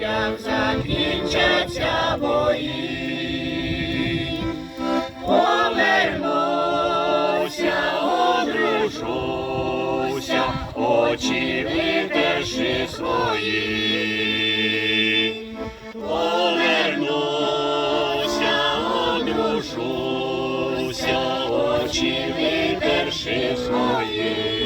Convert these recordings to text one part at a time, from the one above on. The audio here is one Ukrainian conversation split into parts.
як закінчаться бої, повернуся, одружуся, очі витерши свої, повернуся, одружуся, очі витерши свої.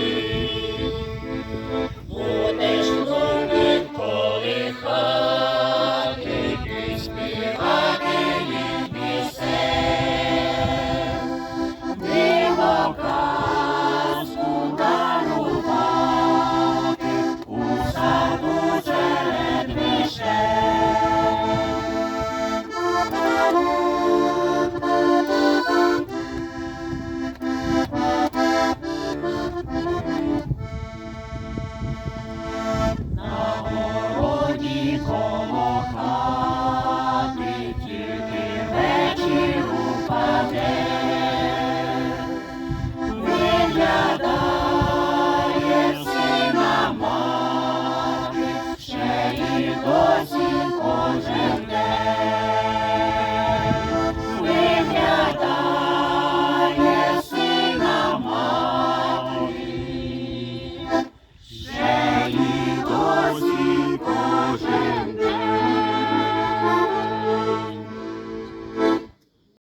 Боже.